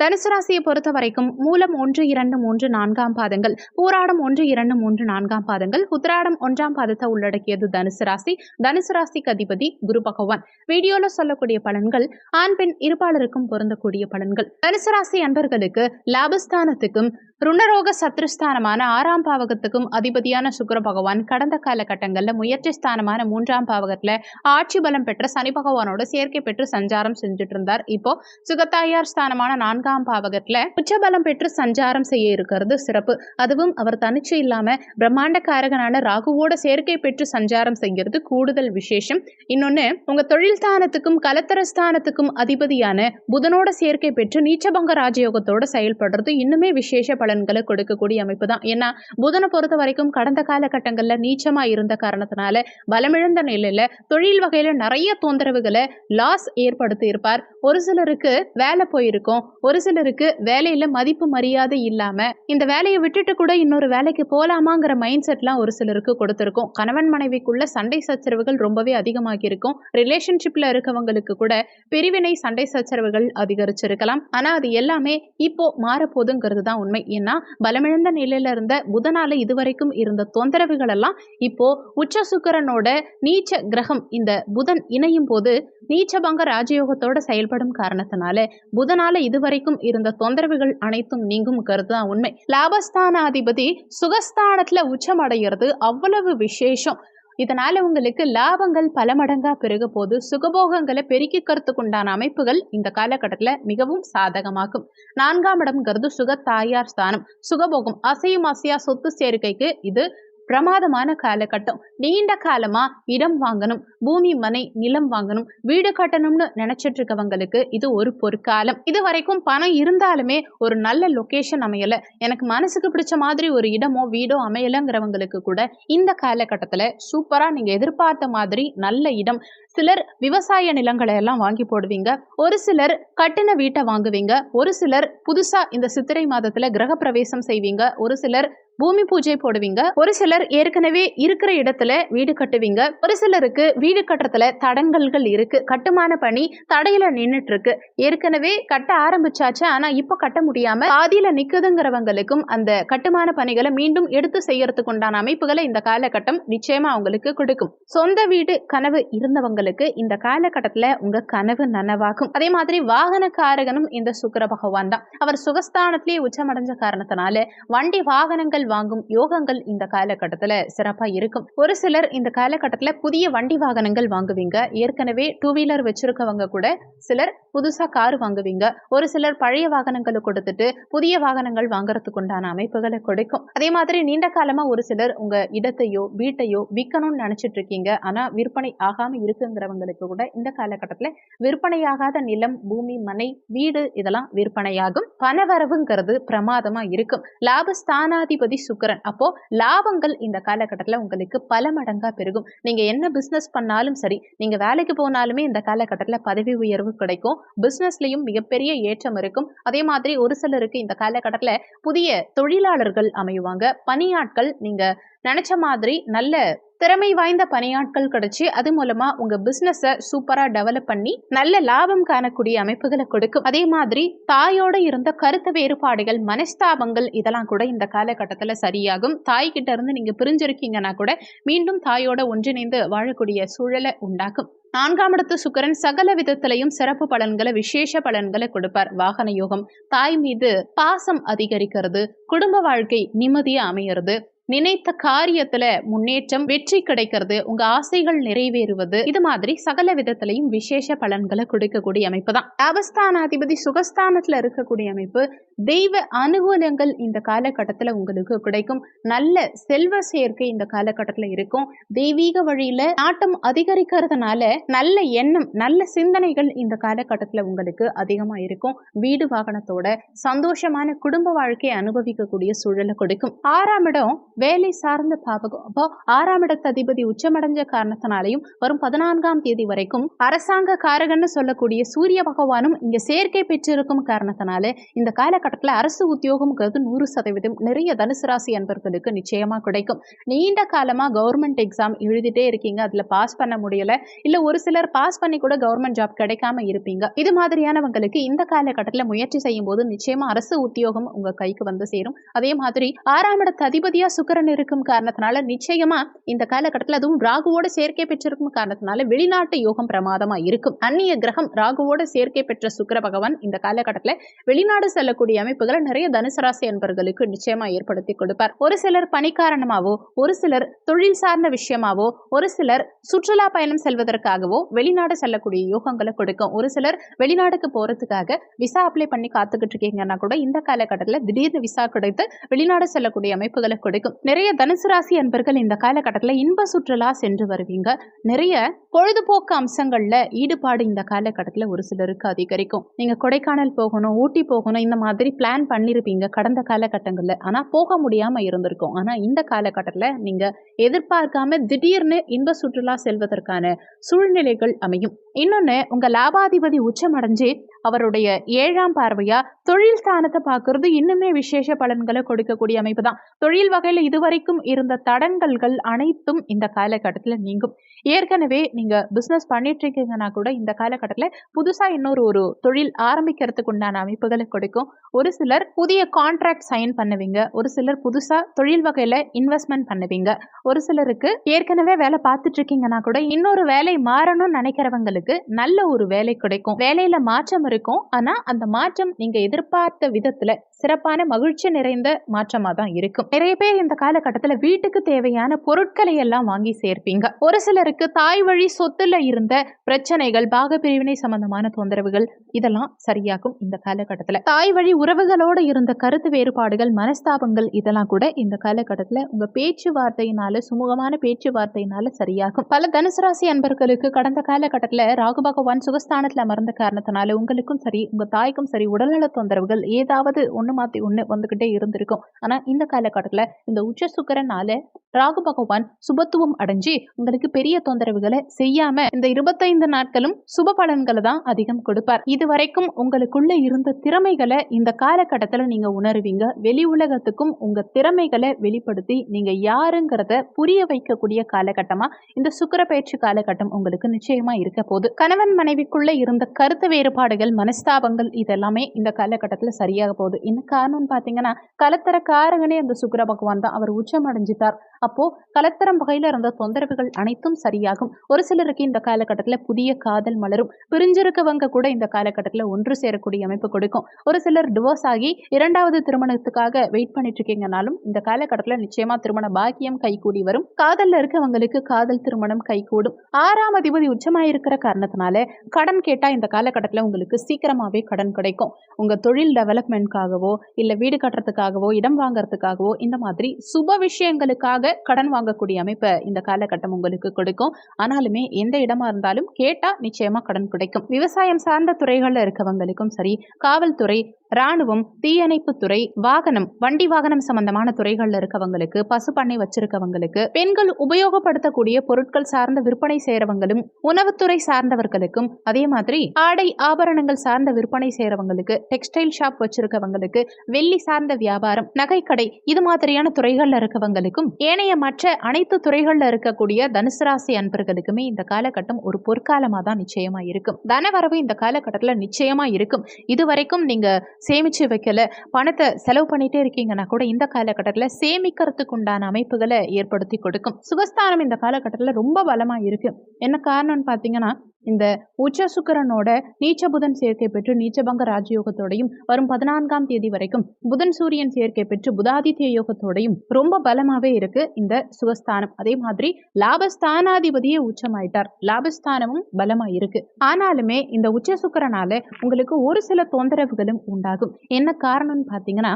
தனுசு ராசியை பொறுத்த வரைக்கும் மூலம் ஒன்று இரண்டு மூன்று நான்காம் பாதங்கள் பூராடம் ஒன்று இரண்டு மூன்று நான்காம் பாதங்கள் உத்திராடம் ஒன்றாம் பாதத்தை உள்ளடக்கியது தனுசு ராசி. தனுசு ராசிக்கு அதிபதி குரு பகவான். வீடியோல சொல்லக்கூடிய பலன்கள் ஆண் பெண் இருப்பாளருக்கும் பொருந்தக்கூடிய பலன்கள். தனுசு ராசி அன்பர்களுக்கு லாபஸ்தானத்துக்கும் ருணரோக சத்ருஸ்தானமான ஆறாம் பாவகத்துக்கும் அதிபதியான சுக்கர பகவான் கடந்த காலகட்டங்களில் முயற்சி ஸ்தானமான மூன்றாம் பாவகத்தில் ஆட்சி பலம் பெற்ற சனி பகவானோட சேர்க்கை பெற்று சஞ்சாரம் செஞ்சுட்டு இருந்தார் இப்போ சுகத்தாயார் ஸ்தானமான நான்காம் பாவகத்துல உச்சபலம் பெற்று சஞ்சாரம் செய்ய இருக்கிறது சிறப்பு. அதுவும் அவர் தனிச்சு இல்லாம பிரம்மாண்ட காரகனான ராகுவோட சேர்க்கை பெற்று சஞ்சாரம் செய்கிறது கூடுதல் விசேஷம். இன்னொன்னு உங்க தொழில் ஸ்தானத்துக்கும் கலத்தர ஸ்தானத்துக்கும் அதிபதியான புதனோட சேர்க்கை பெற்று நீச்சபங்க ராஜயோகத்தோட செயல்படுறது இன்னுமே விசேஷ பலன்களை கொடுக்கக்கூடிய அமைப்பு தான் ஏன்னா புதனை பொறுத்த வரைக்கும் கடந்த காலகட்டங்களில் நீச்சமா இருந்த காரணத்தினால பலமிழந்த நிலையில தொழில் வகையில நிறைய தொந்தரவுகளை லாஸ் ஏற்படுத்தி இருப்பார் ஒரு சிலருக்கு வேலை போயிருக்கும் ஒரு சிலருக்கு வேலையில மதிப்பு மரியாதை இல்லாம இந்த வேலையை விட்டுட்டு கூட இன்னொரு வேலைக்கு போலாமாங்கிற மைண்ட் செட்லாம் ஒரு சிலருக்கு கொடுத்துருக்கும். கணவன் மனைவிக்குள்ள சண்டை சச்சரவுகள் ரொம்பவே அதிகமாகி இருக்கும். ரிலேஷன்ஷிப்ல இருக்கவங்களுக்கு கூட பிரிவினை சண்டை சச்சரவுகள் அதிகரிச்சிருக்கலாம். ஆனா அது எல்லாமே இப்போ மாறப்போகுதுங்கிறது தான் உண்மை. பார்த்தீங்கன்னா பலமிழந்த நிலையில இருந்த புதனால இதுவரைக்கும் இருந்த தொந்தரவுகள் எல்லாம் இப்போ உச்ச சுக்கரனோட நீச்ச கிரகம் இந்த புதன் இணையும் போது நீச்சபங்க ராஜயோகத்தோட செயல்படும் காரணத்தினால புதனால இதுவரைக்கும் இருந்த தொந்தரவுகள் அனைத்தும் நீங்கும் கருதுதான் உண்மை. உண்மை லாபஸ்தானாதிபதி சுகஸ்தானத்துல உச்சம் அடைகிறது அவ்வளவு விசேஷம். இதனால உங்களுக்கு லாபங்கள் பல மடங்கா பெருக போது சுகபோகங்களை பெருக்கிக்கிறதுக்கு உண்டான அமைப்புகள் இந்த காலகட்டத்தில் மிகவும் சாதகமாகும். நான்காம் இடம்ங்கிறது சுக தாயார் ஸ்தானம். சுகபோகம் அசையும் அசையா சொத்து சேர்க்கைக்கு இது பிரமாதமான காலகட்டம். நீண்ட காலமா இடம் வாங்கணும் பூமி மனை நிலம் வாங்கணும் வீடு கட்டணும்னு நினைச்சிட்டு இருக்கவங்களுக்கு இது ஒரு பொற்காலம். இது வரைக்கும் பணம் இருந்தாலுமே ஒரு நல்ல லொகேஷன் அமையல. எனக்கு மனசுக்கு பிடிச்ச மாதிரி ஒரு இடமோ வீடோ அமையலங்கிறவங்களுக்கு கூட இந்த காலகட்டத்துல சூப்பரா நீங்க எதிர்பார்த்த மாதிரி நல்ல இடம். சிலர் விவசாய நிலங்களை எல்லாம் வாங்கி போடுவீங்க. ஒரு சிலர் கட்டின வீட்டை வாங்குவீங்க. ஒரு சிலர் புதுசா இந்த சித்திரை மாதத்துல கிரக பிரவேசம் செய்வீங்க. ஒரு சிலர் பூமி பூஜை போடுவீங்க. ஒரு சிலர் ஏற்கனவே இருக்கிற இடத்துல வீடு கட்டுவீங்க. ஒரு சிலருக்கு வீடு கட்டுறதுல தடங்கல்கள் இருக்கு. கட்டுமான பணி தடையில நின்றுட்டு இருக்கு ஏற்கனவே கட்ட ஆரம்பிச்சாச்சு. ஆனா இப்ப கட்ட முடியாம பாதியில நிக்குதுங்கிறவங்களுக்கும் அந்த கட்டுமான பணிகளை மீண்டும் எடுத்து செய்யறதுக்கு உண்டான அமைப்புகளை இந்த காலகட்டம் நிச்சயமா அவங்களுக்கு கொடுக்கும். சொந்த வீடு கனவு இருந்தவங்களுக்கு இந்த காலகட்டத்துல உங்க கனவு நனவாகும். அதே மாதிரி வாகன காரகனும் இந்த சுக்கிர பகவான் தான். அவர் சுகஸ்தானத்திலேயே உச்சமடைஞ்ச காரணத்தினால வண்டி வாகனங்கள் வாங்கும் யோகங்கள் இந்த காலகட்டத்துல சிறப்பா இருக்கும். ஒரு சிலர் இந்த காலகட்டத்துல புதிய வண்டி வாகனங்கள் வாங்குவீங்க. ஏற்கனவே டூ வீலர் வச்சிருக்கவங்க கூட சிலர் புதுசா கார் வாங்குவீங்க. ஒரு சிலர் பழைய வாகனங்களை கொடுத்துட்டு புதிய வாகனங்கள் வாங்குறதுக்கு உண்டான அமைப்புகளை கொடுக்கும். அதே மாதிரி நீண்ட காலமா ஒரு சிலர் உங்க இடத்தையோ வீட்டையோ விற்கணும்னு நினைச்சிட்டு இருக்கீங்க. ஆனா விற்பனை ஆகாம இருக்குங்கிறவங்களுக்கு கூட இந்த காலகட்டத்துல விற்பனையாகாத நிலம் பூமி மனை வீடு இதெல்லாம் விற்பனையாகும். பணவரவுங்கிறது பிரமாதமா இருக்கும். லாபஸ்தானாதிபதி சுக்கரன். அப்போ லாபங்கள் இந்த காலகட்டத்தில் உங்களுக்கு பல மடங்கா பெருகும். நீங்க என்ன பிசினஸ் பண்ணாலும் சரி நீங்க வேலைக்கு போனாலுமே இந்த காலகட்டத்தில் பதவி உயர்வு கிடைக்கும். பிசினஸ்லயும் மிகப்பெரிய ஏற்றம் இருக்கும். அதே மாதிரி ஒரு சிலருக்கு இந்த காலகட்டத்தில் புதிய தொழிலாளர்கள் அமையுவாங்க பணியாட்கள் நீங்க நினைச்ச மாதிரி நல்ல திறமை வாய்ந்த பணியாட்கள் கிடைச்சி அது மூலமா உங்க பிசினஸ சூப்பரா டெவலப் பண்ணி நல்ல லாபம் காணக்கூடிய அமைப்புகளை கொடுக்கும். அதே மாதிரி தாயோட இருந்த கருத்து வேறுபாடுகள் மனஸ்தாபங்கள் இதெல்லாம் கூட இந்த காலகட்டத்தில் சரியாகும். தாய் கிட்ட இருந்து நீங்க பிரிஞ்சிருக்கீங்கன்னா கூட மீண்டும் தாயோட ஒன்றிணைந்து வாழக்கூடிய சூழலை உண்டாக்கும். நான்காம் இடத்து சுக்கரன் சகல விதத்திலையும் சிறப்பு பலன்களை விசேஷ பலன்களை கொடுப்பார். வாகன யோகம் தாய் மீது பாசம் அதிகரிக்கிறது குடும்ப வாழ்க்கை நிம்மதியா அமையிறது. நினைத்த காரியத்துல முன்னேற்றம் வெற்றி கிடைக்கிறது உங்க ஆசைகள் நிறைவேறுவது இது மாதிரி சகல விதத்திலையும் விசேஷ பலன்களை கொடுக்கக்கூடிய அமைப்பு தான் லாபஸ்தானாதிபதி சுகஸ்தானத்துல இருக்கக்கூடிய அமைப்பு தெய்வ அனுகூலங்கள் இந்த காலகட்டத்துல உங்களுக்கு கிடைக்கும். நல்ல செல்வ சேர்க்கை இந்த காலகட்டத்துல இருக்கும். தெய்வீக வழியில நாட்டம் அதிகரிக்கிறதுனால நல்ல எண்ணம் நல்ல சிந்தனைகள் இந்த காலகட்டத்துல உங்களுக்கு அதிகமா இருக்கும். வீடு வாகனத்தோட சந்தோஷமான குடும்ப வாழ்க்கையை அனுபவிக்கக்கூடிய சூழலை கொடுக்கும். ஆறாம் இடம் வேலை சார்ந்த பாவகம். அப்போ ஆறாம் இடத்த அதிபதி உச்சமடைஞ்ச காரணத்தினாலையும் வரும் பதினான்காம் தேதி வரைக்கும் அரசாங்க காரகன்னு சொல்லக்கூடிய சூரிய பகவானும் இங்க சேர்க்கை பெற்றிருக்கும் காரணத்தினால இந்த காலகட்டத்தில் அரசு உத்தியோகம்ங்கிறது நூறு சதவீதம் நிறைய தனுசு ராசி அன்பர்களுக்கு நிச்சயமா கிடைக்கும். நீண்ட காலமா கவர்மெண்ட் எக்ஸாம் எழுதிட்டே இருக்கீங்க அதுல பாஸ் பண்ண முடியல இல்ல ஒரு சிலர் பாஸ் பண்ணி கூட கவர்மெண்ட் ஜாப் கிடைக்காம இருப்பீங்க. இது மாதிரியானவங்களுக்கு இந்த காலகட்டத்தில் முயற்சி செய்யும் போது நிச்சயமா அரசு உத்தியோகம் உங்க கைக்கு வந்து சேரும். அதே மாதிரி ஆறாம் இடத்த அதிபதியா சுக்கரன் இருக்கும் காரணத்தினால நிச்சயமா இந்த காலகட்டத்தில் அதுவும் ராகுவோட சேர்க்கை பெற்றிருக்கும் காரணத்தினால வெளிநாட்டு யோகம் பிரமாதமா இருக்கும். அந்நிய கிரகம் ராகுவோட சேர்க்கை பெற்ற சுக்கர பகவான் இந்த காலகட்டத்தில் வெளிநாடு செல்லக்கூடிய அமைப்புகளை நிறைய தனுசு ராசி என்பவர்களுக்கு நிச்சயமா ஏற்படுத்தி கொடுப்பார். ஒரு சிலர் பணி காரணமாவோ ஒரு சிலர் தொழில் சார்ந்த விஷயமாவோ ஒரு சிலர் சுற்றுலா பயணம் செல்வதற்காகவோ வெளிநாடு செல்லக்கூடிய யோகங்களை கொடுக்கும். ஒரு சிலர் வெளிநாடுக்கு போறதுக்காக விசா அப்ளை பண்ணி காத்துக்கிட்டு இருக்கீங்கன்னா கூட இந்த காலகட்டத்தில் திடீர்னு விசா கிடைத்து வெளிநாடு செல்லக்கூடிய அமைப்புகளை கொடுக்கும். நிறைய தனுசு ராசி அன்பர்கள் இந்த காலகட்டத்தில் இன்ப சுற்றுலா சென்று வருவீங்க. நிறைய பொழுதுபோக்கு அம்சங்களில் ஈடுபாடு இந்த காலகட்டத்தில் ஒரு சிலருக்கு அதிகரிக்கும். நீங்கள் கொடைக்கானல் போகணும் ஊட்டி போகணும் இந்த மாதிரி பிளான் பண்ணியிருப்பீங்க கடந்த காலகட்டங்களில். ஆனால் போக முடியாம இருந்திருக்கும். ஆனால் இந்த காலகட்டத்தில் நீங்கள் எதிர்பார்க்காம திடீர்னு இன்ப சுற்றுலா செல்வதற்கான சூழ்நிலைகள் அமையும். இன்னொன்னு உங்க லாபாதிபதி உச்சமடைஞ்சு அவருடைய ஏழாம் பார்வையா தொழில் ஸ்தானத்தை பார்க்கறது இன்னுமே விசேஷ பலன்களை கொடுக்கக்கூடிய அமைப்பு தான். தொழில் வகையில் இதுவரைக்கும் இருந்த தடங்கல்கள் அனைத்தும் இந்த காலகட்டத்தில் நீங்கும். ஏற்கனவே நீங்க பிசினஸ் பண்ணிட்டு இருக்கீங்கன்னா கூட இந்த காலகட்டத்தில் புதுசா இன்னொரு ஒரு தொழில் ஆரம்பிக்கிறதுக்கு உண்டான அமைப்புகளை கொடுக்கும். ஒரு சிலர் புதிய கான்ட்ராக்ட் சைன் பண்ணுவீங்க. ஒரு சிலர் புதுசா தொழில் வகையில இன்வெஸ்ட்மெண்ட் பண்ணுவீங்க. ஒரு சிலருக்கு ஏற்கனவே வேலை பார்த்துட்டு இருக்கீங்கன்னா கூட இன்னொரு வேலை மாறணும்னு நினைக்கிறவங்களுக்கு நல்ல ஒரு வேலை கிடைக்கும். வேலையில மாற்றம் இருக்கும். ஆனா அந்த மாற்றம் நீங்க எதிர்பார்த்த விதத்துல சிறப்பான மகிழ்ச்சி நிறைந்த மாற்றமா தான் இருக்கும். நிறைய பேர் இந்த காலகட்டத்தில் வீட்டுக்கு தேவையான பொருட்களை எல்லாம் வாங்கி சேர்ப்பீங்க. ஒரு சிலர் சிலருக்கு தாய் வழி சொத்துல இருந்த பிரச்சனைகள் பாக பிரிவினை சம்பந்தமான தொந்தரவுகள் இதெல்லாம் சரியாகும் இந்த காலகட்டத்துல. தாய் வழி உறவுகளோட இருந்த கருத்து வேறுபாடுகள் மனஸ்தாபங்கள் இதெல்லாம் கூட இந்த காலகட்டத்துல உங்க பேச்சுவார்த்தையினால சுமூகமான பேச்சுவார்த்தையினால சரியாகும். பல தனுசு ராசி அன்பர்களுக்கு கடந்த காலகட்டத்துல ராகு பகவான் சுகஸ்தானத்துல அமர்ந்த காரணத்தினால உங்களுக்கும் சரி உங்க தாய்க்கும் சரி உடல்நல தொந்தரவுகள் ஏதாவது ஒண்ணு மாத்தி ஒண்ணு வந்துகிட்டே இருந்திருக்கும். ஆனா இந்த காலகட்டத்துல இந்த உச்ச சுக்கரனால ராகு பகவான் சுபத்துவம் அடைஞ்சு உங்களுக்கு பெரிய தொந்தரவுகளை செய்யாம இந்த இருபத்தைந்து நாட்களும் சுப பலன்களை தான் அதிகம் கொடுப்பார். இது வரைக்கும் உங்களுக்குள்ள இருந்த திறமைகளை இந்த காலகட்டத்தில் நீங்க உணர்வீங்க. வெளி உலகத்துக்கும் உங்க திறமைகளை வெளிப்படுத்தி நீங்க யாருங்கிறத புரிய வைக்கக்கூடிய காலகட்டமா இந்த சுக்கர பயிற்சி காலகட்டம் உங்களுக்கு நிச்சயமா இருக்க போது கணவன் மனைவிக்குள்ள இருந்த கருத்து வேறுபாடுகள் மனஸ்தாபங்கள் இதெல்லாமே இந்த காலகட்டத்தில் சரியாக போகுது. என்ன காரணம்னு பார்த்தீங்கன்னா கலத்தர காரகனே அந்த சுக்கர பகவான் தான். அவர் உச்சம் அடைஞ்சிட்டார். அப்போ கலத்தரம் வகையில் இருந்த தொந்தரவுகள் அனைத்தும் சரியாகும். ஒரு சிலருக்கு இந்த காலகட்டத்துல புதிய காதல் மலரும். பிரிஞ்சிருக்கவங்க கூட இந்த காலகட்டத்துல ஒன்று சேரக்கூடிய அமைப்பு கொடுக்கும். ஒரு சிலர் டிவோர்ஸ் ஆகி இரண்டாவது திருமணத்துக்காக வெயிட் பண்ணிட்டு இருக்கீங்கனாலும் இந்த காலகட்டத்துல நிச்சயமா திருமண பாக்கியம் கைகூடி வரும். காதல்ல இருக்கவங்களுக்கு காதல் திருமணம் கைகூடும். ஆறாம் அதிபதி உச்சமாயிருக்கிற காரணத்தினால கடன் கேட்டா இந்த காலகட்டத்துல உங்களுக்கு சீக்கிரமாவே கடன் கிடைக்கும். உங்க தொழில் டெவலப்மெண்ட்காகவோ இல்ல வீடு கட்டுறதுக்காகவோ இடம் வாங்குறதுக்காகவோ இந்த மாதிரி சுப விஷயங்களுக்காக கடன் வாங்கக்கூடிய அமைப்பை இந்த காலகட்டம் உங்களுக்கு கொடுக்கும். ஆனாலுமே எந்த இடமா இருந்தாலும் கேட்டா நிச்சயமா கடன் கிடைக்கும். விவசாயம் சார்ந்த துறைகள்ல இருக்கவங்களுக்கும் சரி காவல்துறை ராணுவம் தீயணைப்புத்துறை வாகனம் வண்டி வாகனம் சம்பந்தமான துறைகள்ல இருக்கவங்களுக்கு பசு பண்ணை வச்சிருக்கவங்களுக்கு பெண்கள் உபயோகப்படுத்தக்கூடிய பொருட்கள் சார்ந்த விற்பனை செய்யறவங்களும் உணவுத்துறை சார்ந்தவர்களுக்கும் அதே மாதிரி ஆடை ஆபரணங்கள் சார்ந்த விற்பனை செய்யறவங்களுக்கு டெக்ஸ்டைல் ஷாப் வச்சிருக்கவங்களுக்கு வெள்ளி சார்ந்த வியாபாரம் நகைக்கடை இது மாதிரியான துறைகள்ல இருக்கவங்களுக்கும் ஏனைய மற்ற அனைத்து துறைகள்ல இருக்கக்கூடிய தனுசு ராசி அன்பர்களுக்குமே இந்த காலகட்டம் ஒரு பொற்காலமாக தான் நிச்சயமாக இருக்கும். தனவரவு இந்த காலகட்டத்தில் நிச்சயமாக இருக்கும். இது வரைக்கும் நீங்கள் சேமிச்சு வைக்கல பணத்தை செலவு பண்ணிகிட்டே இருக்கீங்கன்னா கூட இந்த காலகட்டத்தில் சேமிக்கிறதுக்கு உண்டான அமைப்புகளை ஏற்படுத்தி கொடுக்கும். சுகஸ்தானம் இந்த காலகட்டத்தில் ரொம்ப பலமாக இருக்குது என்ன காரணம்னு பார்த்தீங்கன்னா இந்த உச்ச சுக்கிரனோட நீச்ச புதன் சேர்க்கை பெற்று நீச்சபங்க ராஜயோகத்தோடையும் வரும் பதினான்காம் தேதி வரைக்கும் புதன் சூரியன் சேர்க்கை பெற்று புதாதித்ய யோகத்தோடையும் ரொம்ப பலமாவே இருக்கு இந்த சுகஸ்தானம். அதே மாதிரி லாபஸ்தானாதிபதியே உச்சமாயிட்டார். லாபஸ்தானமும் பலமா இருக்கு ஆனாலுமே இந்த உச்ச சுக்கரனால உங்களுக்கு ஒரு சில தொந்தரவுகளும் உண்டாகும். என்ன காரணம்னு பார்த்தீங்கன்னா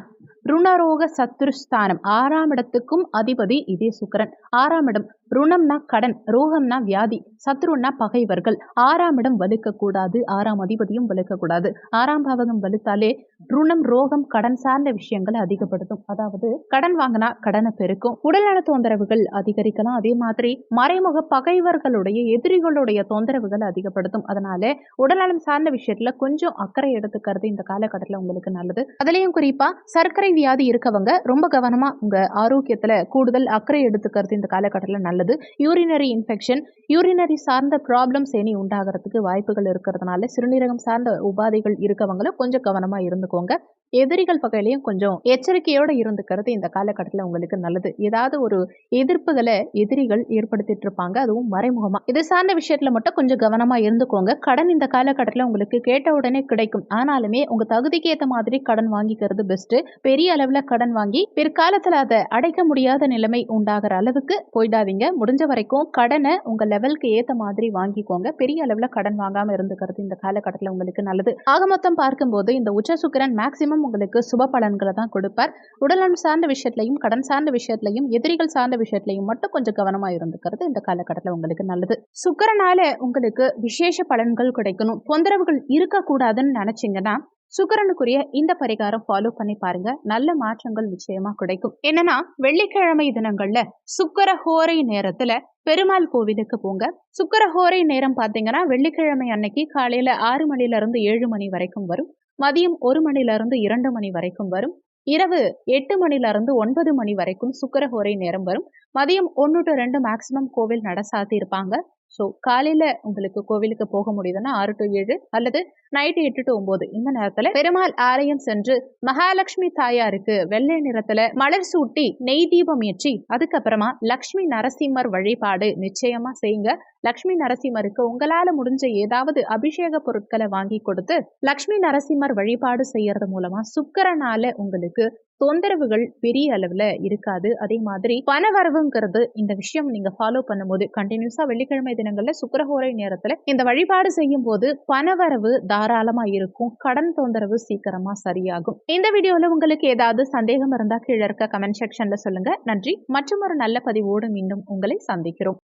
ருணரோக சத்துருஸ்தானம் ஆறாம் இடத்துக்கும் அதிபதி இதே சுக்கிரன். ஆறாம் இடம் ருணம்னா கடன் ரோகம்னா வியாதி சத்ருன்னா பகைவர்கள். ஆறாம் இடம் வலுக்கக்கூடாது ஆறாம் அதிபதியும் வலுக்கக்கூடாது. ஆறாம் பாவகம் வலுத்தாலே ருணம் ரோகம் கடன் சார்ந்த விஷயங்களை அதிகப்படுத்தும். அதாவது கடன் வாங்கினா கடனை பெருக்கும். உடல்நல தொந்தரவுகள் அதிகரிக்கலாம். அதே மாதிரி மறைமுக பகைவர்களுடைய எதிரிகளுடைய தொந்தரவுகள் அதிகப்படுத்தும். அதனால உடல்நலம் சார்ந்த விஷயத்துல கொஞ்சம் அக்கறை எடுத்துக்கிறது இந்த காலகட்டத்தில் உங்களுக்கு நல்லது. அதுலயும் குறிப்பா சர்க்கரை வியாதி இருக்கவங்க ரொம்ப கவனமா உங்க ஆரோக்கியத்துல கூடுதல் அக்கறை எடுத்துக்கிறது இந்த காலகட்டத்தில் நல்லது. யூரினரி இன்ஃபெக்ஷன் யூரினரி சார்ந்த ப்ராப்ளம்ஸ் இனி உண்டாகிறதுக்கு வாய்ப்புகள் இருக்கிறதுனால சிறுநீரகம் சார்ந்த உபாதைகள் இருக்கவங்களும் கொஞ்சம் கவனமா இருந்துக்கோங்க. எதிரிகள் வகையிலையும் கொஞ்சம் எச்சரிக்கையோடு இருந்துக்கிறது இந்த காலகட்டத்தில் உங்களுக்கு நல்லது. ஏதாவது ஒரு எதிர்ப்புகளை எதிரிகள் ஏற்படுத்திட்டு இருப்பாங்க. அதுவும் மறைமுகமா. இது சார்ந்த விஷயத்துல மட்டும் கொஞ்சம் கவனமா இருந்துக்கோங்க. கடன் இந்த காலகட்டத்தில் உங்களுக்கு கேட்ட உடனே கிடைக்கும். ஆனாலுமே உங்க தகுதிக்கு ஏற்ற மாதிரி கடன் வாங்கிக்கிறது பெஸ்ட்டு பெரிய அளவில் கடன் வாங்கி பிற்காலத்தில் அதை அடைக்க முடியாத நிலைமை உண்டாகிற அளவுக்கு போயிடாதீங்க. முடிஞ்ச வரைக்கும் கடனை உங்க லெவலுக்கு ஏற்ற மாதிரி வாங்கிக்கோங்க. பெரிய அளவில் கடன் வாங்காமல் இருந்துக்கிறது இந்த காலகட்டத்தில் உங்களுக்கு நல்லது. ஆக மொத்தம் பார்க்கும்போது இந்த உச்ச சுக்கிரன் மேக்சிமம் உங்களுக்கு சுப பலன்களை தான் கொடுப்பார். உடல்நலம் சார்ந்த விஷயத்திலையும் கடன் சார்ந்த விஷயத்திலையும் எதிரிகள் சார்ந்த விஷயத்திலையும் மட்டும் கொஞ்சம் கவனமா இருந்துக்கிறது இந்த காலகட்டத்தில் உங்களுக்கு நல்லது. சுக்கரனால உங்களுக்கு விசேஷ பலன்கள் கிடைக்கணும். தொந்தரவுகள் இருக்கக்கூடாதுன்னு நினைச்சிங்கன்னா சுக்கரனுக்குரிய இந்த பரிகாரம் ஃபாலோ பண்ணி பாருங்க. நல்ல மாற்றங்கள் நிச்சயமா கிடைக்கும். என்னன்னா வெள்ளிக்கிழமை தினங்கள்ல சுக்கர ஹோரை நேரத்துல பெருமாள் கோவிலுக்கு போங்க. சுக்கர ஹோரை நேரம் பாத்தீங்கன்னா வெள்ளிக்கிழமை அன்னைக்கு காலையில ஆறு மணில இருந்து ஏழு மணி வரைக்கும் வரும். மதியம் ஒரு மணில இருந்து இரண்டு மணி வரைக்கும் வரும். இரவு எட்டு மணிலிருந்து ஒன்பது மணி வரைக்கும் சுக்கரஹோரை நேரம் வரும். மதியம் ஒன்று டு ரெண்டு மேக்சிமம் கோவில் நட சாத்தி இருப்பாங்க. ஸோ காலையில உங்களுக்கு கோவிலுக்கு போக முடியுதுன்னா ஆறு டு ஏழு அல்லது நைட்டு எட்டு டு ஒன்பது இந்த நேரத்துல பெருமாள் ஆலயம் சென்று மகாலட்சுமி தாயாருக்கு வெள்ளை நிறத்துல மலர் சூட்டி நெய் தீபம் ஏற்றி அதுக்கப்புறமா லக்ஷ்மி நரசிம்மர் வழிபாடு நிச்சயமா செய்யுங்க. லக்ஷ்மி நரசிம்மருக்கு உங்களால முடிஞ்ச ஏதாவது அபிஷேக பொருட்களை வாங்கி கொடுத்து லக்ஷ்மி நரசிம்மர் வழிபாடு செய்யறது மூலமா சுக்கரனால உங்களுக்கு தொந்தரவுகள் பெரிய அளவுல இருக்காது. அதே மாதிரி பணவரவுங்கிறது இந்த விஷயம் நீங்க ஃபாலோ பண்ணும்போது கண்டினியூஸா வெள்ளிக்கிழமை தினங்கள்ல சுக்கரஹோரை நேரத்துல இந்த வழிபாடு செய்யும் போது பணவரவு தாராளமா இருக்கும். கடன் தொந்தரவு சீக்கிரமா சரியாகும். இந்த வீடியோல உங்களுக்கு ஏதாவது சந்தேகம் இருந்தா கீழே இருக்க கமெண்ட் செக்ஷன்ல சொல்லுங்க. நன்றி. மற்றும் ஒரு நல்ல பதிவோடு மீண்டும் உங்களை சந்திக்கிறோம்.